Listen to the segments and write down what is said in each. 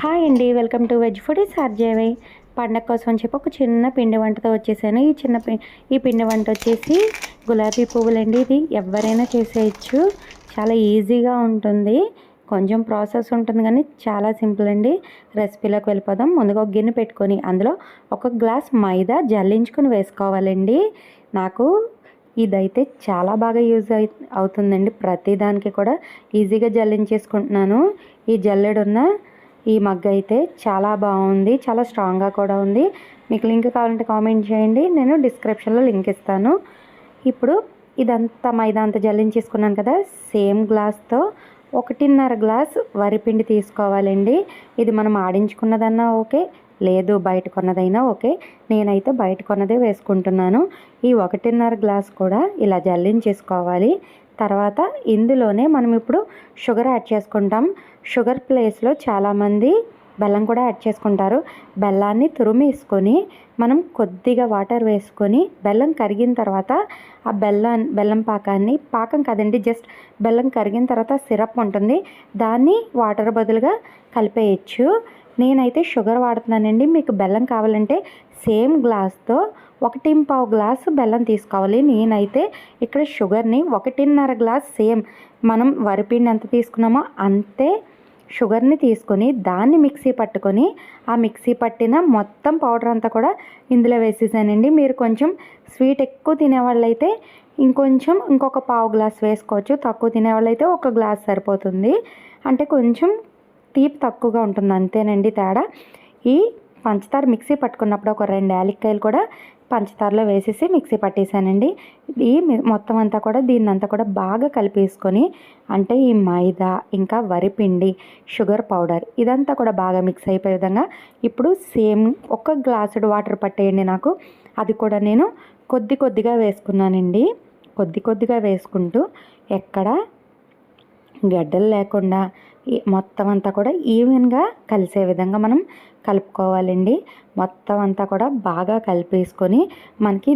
Hi అండి welcome to veg food RJY. పండగ కోసం చెప్పి ఒక చిన్న పిండి వంటతో వచ్చేసాను. ఈ చిన్న ఈ పిండి వంట వచ్చేసి గులాబీ పువ్వులండి. ఇది ఎవరైనా చేసేయచ్చు. చాలా ఈజీగా ఉంటుంది. కొంచెం ప్రాసెస్ ఉంటుంది కానీ చాలా సింపుల్ అండి. రెసిపీలోకి వెళ్ళిపోదాం. ముందుగా ఒక గిన్నె పెట్టుకొని అందులో ఒక గ్లాస్ మైదా జల్లించుకొని వేసుకోవాలండి. నాకు ఇదైతే చాలా బాగా యూజ్ అయి అవుతుందండి. ప్రతిదానికి కూడా ఈజీగా జల్లించేసుకుంటున్నాను. ఈ జల్లెడున్న ఈ మగ్ అయితే చాలా బాగుంది చాలా స్ట్రాంగ్గా కూడా ఉంది. మీకు లింక్ కావాలంటే కామెంట్ చేయండి నేను డిస్క్రిప్షన్లో లింక్ ఇస్తాను. ఇప్పుడు ఇదంతా మైదా అంతా జల్లించేసుకున్నాను కదా సేమ్ గ్లాస్తో ఒకటిన్నర గ్లాస్ వరిపిండి తీసుకోవాలండి. ఇది మనం ఆడించుకున్నదన్నా ఓకే లేదు బయట కొన్నదైనా ఓకే నేనైతే బయట కొన్నదే వేసుకుంటున్నాను. ఈ ఒకటిన్నర గ్లాస్ కూడా ఇలా జల్లించేసుకోవాలి. తర్వాత ఇందులోనే మనం ఇప్పుడు షుగర్ యాడ్ చేసుకుంటాం. షుగర్ ప్లేస్లో చాలామంది బెల్లం కూడా యాడ్ చేసుకుంటారు. బెల్లాన్ని తురిమేసుకొని మనం కొద్దిగా వాటర్ వేసుకొని బెల్లం కరిగిన తర్వాత ఆ బెల్లం బెల్లం పాకాన్ని పాకం కదండి జస్ట్ బెల్లం కరిగిన తర్వాత సిరప్ ఉంటుంది. దాన్ని వాటర్ బదులుగా కలిపేయచ్చు. నేనైతే షుగర్ వాడుతున్నానండి. మీకు బెల్లం కావాలంటే సేమ్ గ్లాస్తో ఒకటి పావు గ్లాసు బెల్లం తీసుకోవాలి. నేనైతే ఇక్కడ షుగర్ని ఒకటిన్నర గ్లాస్ సేమ్ మనం వరిపిండి ఎంత తీసుకున్నామో అంతే షుగర్ని తీసుకొని దాన్ని మిక్సీ పట్టుకొని ఆ మిక్సీ పట్టిన మొత్తం పౌడర్ అంతా కూడా ఇందులో వేసేసానండి. మీరు కొంచెం స్వీట్ ఎక్కువ తినేవాళ్ళైతే ఇంకొంచెం ఇంకొక పావు గ్లాస్ వేసుకోవచ్చు. తక్కువ తినేవాళ్ళైతే ఒక గ్లాస్ సరిపోతుంది. అంటే కొంచెం తీపి తక్కువగా ఉంటుంది అంతేనండి తేడా. ఈ పంచదార మిక్సీ పట్టుకున్నప్పుడు ఒక రెండు యాలక్కాయలు కూడా పంచదారలో వేసేసి మిక్సీ పట్టేశానండి ఈ మొత్తం అంతా కూడా దీన్ని అంతా కూడా బాగా కలిపేసుకొని అంటే ఈ మైదా ఇంకా వరిపిండి షుగర్ పౌడర్ ఇదంతా కూడా బాగా మిక్స్ అయిపోయే విధంగా ఇప్పుడు సేమ్ ఒక గ్లాసుడు వాటర్ పట్టేయండి నాకు. అది కూడా నేను కొద్ది కొద్దిగా వేసుకున్నానండి. కొద్ది కొద్దిగా వేసుకుంటూ ఎక్కడ గడ్డలు లేకుండా మొత్తం అంతా కూడా ఈవెన్గా కలిసే విధంగా మనం కలుపుకోవాలండి. మొత్తం అంతా కూడా బాగా కలిపేసుకొని మనకి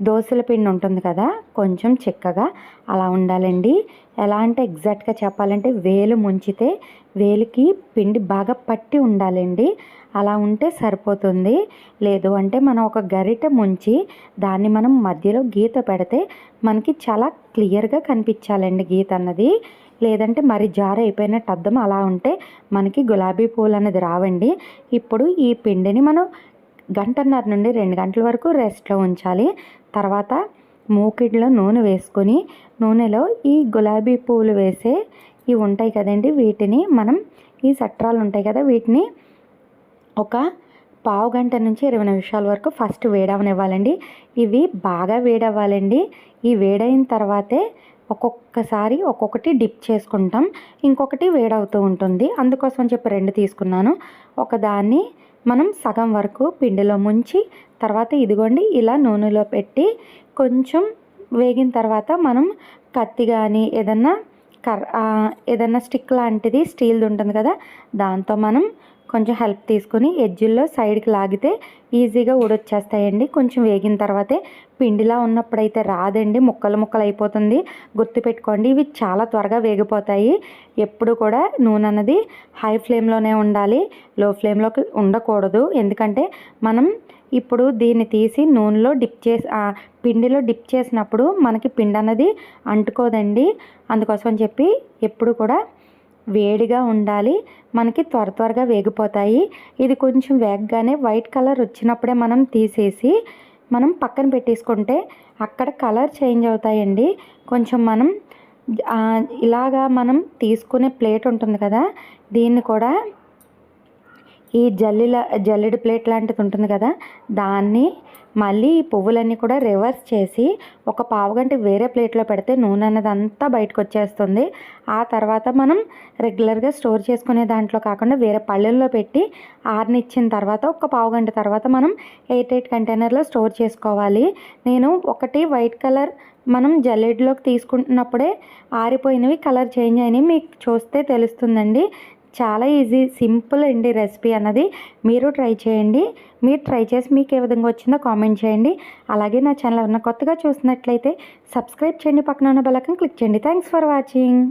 దోశల పిండి ఉంటుంది కదా కొంచెం చిక్కగా అలా ఉండాలండి. ఎలా అంటే ఎగ్జాక్ట్గా చెప్పాలంటే వేలు ముంచితే వేలికి పిండి బాగా పట్టి ఉండాలండి. అలా ఉంటే సరిపోతుంది. లేదు అంటే మనం ఒక గరిట ముంచి దాన్ని మనం మధ్యలో గీత పెడితే మనకి చాలా క్లియర్గా కనిపించాలండి గీత అన్నది. లేదంటే మరి జార అయిపోయినట్టు అద్దం అలా ఉంటే మనకి గులాబీ పూలు అనేది రావండి. ఇప్పుడు ఈ పిండిని మనం గంటన్నర నుండి రెండు గంటల వరకు రెస్ట్లో ఉంచాలి. తర్వాత మూకిడిలో నూనె వేసుకొని నూనెలో ఈ గులాబీ పువ్వులు వేసే ఇవి ఉంటాయి కదండి వీటిని మనం ఈ సట్రాలు ఉంటాయి కదా వీటిని ఒక పావు గంట నుంచి ఇరవై నిమిషాల వరకు ఫస్ట్ వేడవనివ్వాలండి. ఇవి బాగా వేడవ్వాలండి. ఈ వేడైన తర్వాతే ఒక్కొక్కసారి ఒక్కొక్కటి డిప్ చేసుకుంటాం. ఇంకొకటి వేడవుతూ ఉంటుంది. అందుకోసం చెప్పి రెండు తీసుకున్నాను. ఒకదాన్ని మనం సగం వరకు పిండిలో ముంచి తర్వాత ఇదిగోండి ఇలా నూనెలో పెట్టి కొంచెం వేగిన తర్వాత మనం కత్తి కానీ ఏదన్నా కర్ ఏదన్నా స్టిక్ లాంటిది స్టీల్ది ఉంటుంది కదా దాంతో మనం కొంచెం హెల్ప్ తీసుకుని ఎడ్జిల్లో సైడ్కి లాగితే ఈజీగా ఊడొచ్చేస్తాయండి. కొంచెం వేగిన తర్వాతే పిండిలా ఉన్నప్పుడైతే రాదండి. ముక్కలు ముక్కలు అయిపోతుంది. గుర్తుపెట్టుకోండి ఇవి చాలా త్వరగా వేగిపోతాయి. ఎప్పుడు కూడా నూనె అన్నది హై ఫ్లేమ్లోనే ఉండాలి. లో ఫ్లేమ్లోకి ఉండకూడదు. ఎందుకంటే మనం ఇప్పుడు దీన్ని తీసి నూనెలో డిప్ చేసి పిండిలో డిప్ చేసినప్పుడు మనకి పిండి అన్నది అంటుకోదండి. అందుకోసం చెప్పి ఎప్పుడు కూడా వేడిగా ఉండాలి. మనకి త్వర త్వరగా వేగిపోతాయి. ఇది కొంచెం వేగగానే వైట్ కలర్ వచ్చినప్పుడే మనం తీసేసి మనం పక్కన పెట్టేసుకుంటే అక్కడ కలర్ చేంజ్ అవుతాయండి. కొంచెం మనం ఇలాగా మనం తీసుకునే ప్లేట్ ఉంటుంది కదా దీన్ని కూడా ఈ జల్లిల జల్లెడి ప్లేట్ లాంటిది ఉంటుంది కదా దాన్ని మళ్ళీ ఈ పువ్వులన్నీ కూడా రివర్స్ చేసి ఒక పావుగంట వేరే ప్లేట్లో పెడితే నూనె అనేది అంతా బయటకు వచ్చేస్తుంది. ఆ తర్వాత మనం రెగ్యులర్గా స్టోర్ చేసుకునే దాంట్లో కాకుండా వేరే పళ్ళెల్లో పెట్టి ఆరినిచ్చిన తర్వాత ఒక పావుగంట తర్వాత మనం ఎయిట్ ఎయిట్ కంటైనర్లో స్టోర్ చేసుకోవాలి. నేను ఒకటి వైట్ కలర్ మనం జల్లెడ్లోకి తీసుకుంటున్నప్పుడే ఆరిపోయినవి కలర్ చేంజ్ అయినవి మీకు చూస్తే తెలుస్తుందండి. చాలా ఈజీ సింపుల్ అండి రెసిపీ అన్నది. మీరు ట్రై చేయండి. మీరు ట్రై చేసి మీకు ఏ విధంగా వచ్చిందో కామెంట్ చేయండి. అలాగే నా ఛానల్ ఎవరైనా కొత్తగా చూసినట్లయితే సబ్స్క్రైబ్ చేయండి. పక్కన ఉన్న బెల్లకం క్లిక్ చేయండి. Thanks for watching.